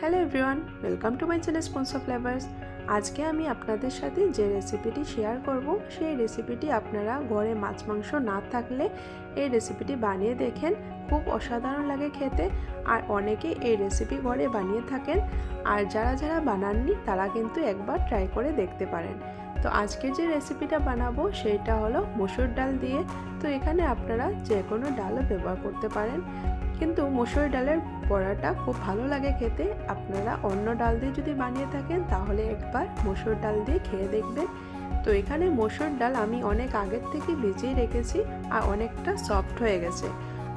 Hello everyone welcome to my channel spoons of flavours আজকে আমি আপনাদের সাথে যে রেসিপিটি শেয়ার করব, সেই রেসিপিটি আপনারা ঘরে মাছ মাংস না থাকলে এই রেসিপিটি বানিয়ে দেখেন। খুব অসাধারণ লাগে খেতে। আর অনেকে এই রেসিপি ঘরে বানিয়ে থাকেন। আর যারা যারা বানাননি, তারা কিন্তু একবার ট্রাই করে দেখতে পারেন। তো আজকে যে রেসিপিটা বানাবো, সেইটা হলো মসুর ডাল দিয়ে। তো এখানে আপনারা যে কোনো ডালও ব্যবহার করতে পারেন। কিন্তু মসুর ডালের বড়াটা খুব ভালো লাগে খেতে। আপনারা অন্য ডাল দিয়ে যদি বানিয়ে থাকেন, তাহলে একবার মসুর ডাল দিয়ে খেয়ে দেখবেন। তো এখানে মসুর ডাল আমি অনেক আগের থেকে ভিজিয়ে রেখেছি, আর অনেকটা সফট হয়ে গেছে।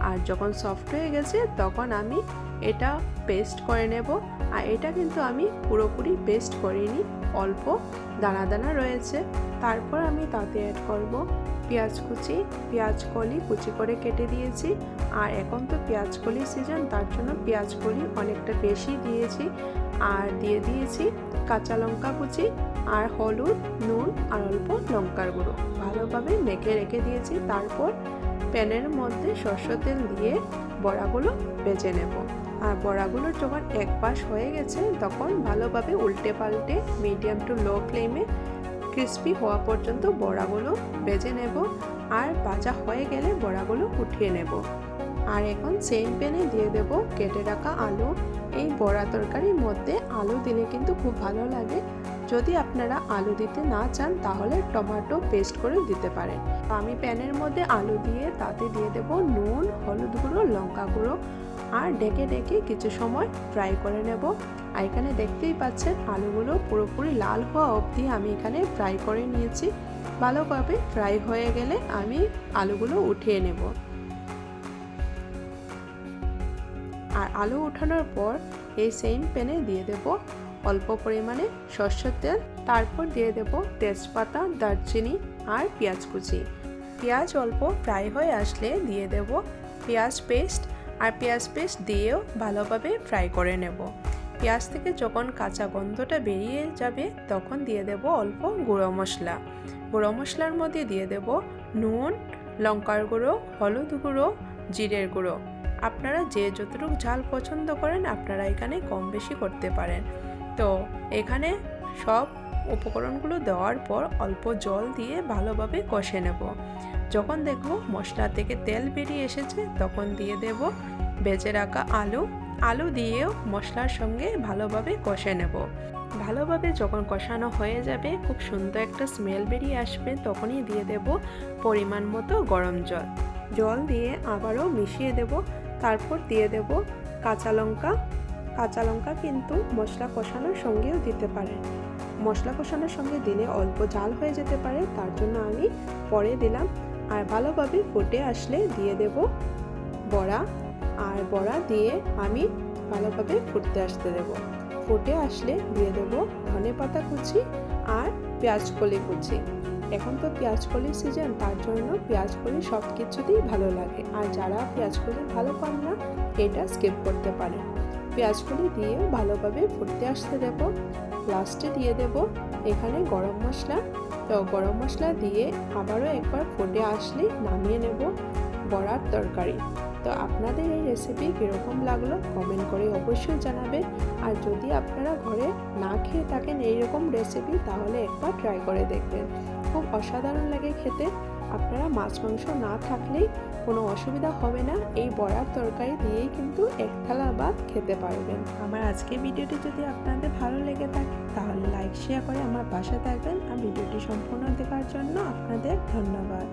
আর যখন সফট হয়ে গেছে, তখন আমি এটা পেস্ট করে নেব। আর এটা কিন্তু আমি পুরোপুরি পেস্ট করিনি, অল্প দানা দানা রয়েছে। তারপর আমি তাতে অ্যাড করব পেঁয়াজ কুচি। পেঁয়াজ কলি কুচি করে কেটে দিয়েছি। আর এখন তো পেঁয়াজ কলির সিজন তার জন্য পেঁয়াজ কলি অনেকটা বেশি দিয়েছি। আর দিয়ে দিয়েছি কাঁচা লঙ্কা কুচি আর হলুদ, নুন আর অল্প লঙ্কার গুঁড়ো। ভালোভাবে মেখে রেখে দিয়েছি। তারপর প্যানের মধ্যে সরষের তেল দিয়ে বড়াগুলো বেজে নেব। আর বড়াগুলো যখন এক পাশ হয়ে গেছে, তখন ভালোভাবে উল্টে পাল্টে মিডিয়াম টু লো ফ্লেমে ক্রিস্পি হওয়া পর্যন্ত বড়াগুলো বেজে নেব। আর ভাজা হয়ে গেলে বড়াগুলো উঠিয়ে নেব। আর এখন সেম প্যানে দিয়ে দেব কেটে রাখা আলু। এই বড়া তরকারির মধ্যে আলু দিলে কিন্তু খুব ভালো লাগে। যদি আপনারা আলু দিতে না চান, তাহলে টমেটো পেস্ট করে দিতে পারেন। আমি প্যানের মধ্যে আলু দিয়ে তাতে দিয়ে দেব নুন, হলুদ গুঁড়ো, লঙ্কা গুঁড়ো আর ডেকে ডেকে কিছু সময় ফ্রাই করে নেব। আর এখানে দেখতেই পাচ্ছেন আলুগুলো পুরোপুরি লাল হওয়া অবধি আমি এখানে ফ্রাই করে নিয়েছি। ভালোভাবে ফ্রাই হয়ে গেলে আমি আলুগুলো উঠিয়ে নেব। আর আলু উঠানোর পর এই সেম প্যানে দিয়ে দেব অল্প পরিমাণে সর্ষের তেল। তারপর দিয়ে দেব তেজপাতা, দারচিনি আর পেঁয়াজ কুচি। পেঁয়াজ অল্প ফ্রাই হয়ে আসলে দিয়ে দেব পেঁয়াজ পেস্ট। আর পেঁয়াজ পেস্ট দিয়েও ভালোভাবে ফ্রাই করে নেব। পেঁয়াজ থেকে যখন কাঁচা গন্ধটা বেরিয়ে যাবে, তখন দিয়ে দেব অল্প গুঁড়ো মশলা। গুঁড়ো মশলার মধ্যে দিয়ে দেব নুন, লঙ্কার গুঁড়ো, হলুদ গুঁড়ো, জিরের গুঁড়ো। আপনারা যে যতটুকু ঝাল পছন্দ করেন, আপনারা এখানে কম বেশি করতে পারেন। তো এখানে সব উপকরণগুলো দেওয়ার পর অল্প জল দিয়ে ভালোভাবে কষে নেব। যখন দেখব মশলা থেকে তেল বেরিয়ে এসেছে, তখন দিয়ে দেব বেজে রাখা আলু। আলু দিয়েও মশলার সঙ্গে ভালোভাবে কষে নেব। ভালোভাবে যখন কষানো হয়ে যাবে, খুব সুন্দর একটা স্মেল বেরিয়ে আসবে, তখনই দিয়ে দেব পরিমাণ মতো গরম জল। জল দিয়ে আবারও মিশিয়ে দেব। তারপর দিয়ে দেব কাঁচা লঙ্কা কাঁচা লঙ্কা কিন্তু মশলা কষানোর সঙ্গেও দিতে পারেন মশলা কষানোর সঙ্গে দিলে অল্প জাল হয়ে যেতে পারে, তার জন্য আমি পরে দিলাম। আর ভালোভাবে ফুটে আসলে দিয়ে দেব বড়া। আর বড়া দিয়ে আমি ভালোভাবে ফুটতে আসতে দেব। ফুটে আসলে দিয়ে দেব ধনে পাতা কুচি আর পেঁয়াজ কলি কুচি। এখন তো পেঁয়াজ কলির সিজন তার জন্য পেঁয়াজ কলি সব কিছুতেই ভালো লাগে। আর যারা পেঁয়াজ কলি ভালো পান না, এটা স্কিপ করতে পারেন। পেঁয়াজ কলি দিয়ে ভালোভাবে ফুটতে আসতে দেব। লাস্টে দিয়ে দেব এখানে গরম মশলা। তো গরম মশলা দিয়ে আবারও একবার ফুটে আসলে নামিয়ে নেব বড়ার তরকারি। তো আপনাদের এই রেসিপি কীরকম লাগল কমেন্ট করে অবশ্যই জানাবেন আর যদি আপনারা ঘরে না খেয়ে থাকেন এইরকম রেসিপি তাহলে একবার ট্রাই করে দেখবেন। খুব অসাধারণ লাগে খেতে। আপনারা মাছ, মাংস না থাকলেই কোনো অসুবিধা হবে না। এই বড়ার তরকারি দিয়েই কিন্তু এক থালা ভাত খেতে পারবেন। আমার আজকে ভিডিওটি যদি আপনাদের ভালো লেগে থাকে, তাহলে লাইক শেয়ার করে আমার পাশে থাকবেন। আর ভিডিওটি সম্পূর্ণ দেখার জন্য আপনাদের ধন্যবাদ।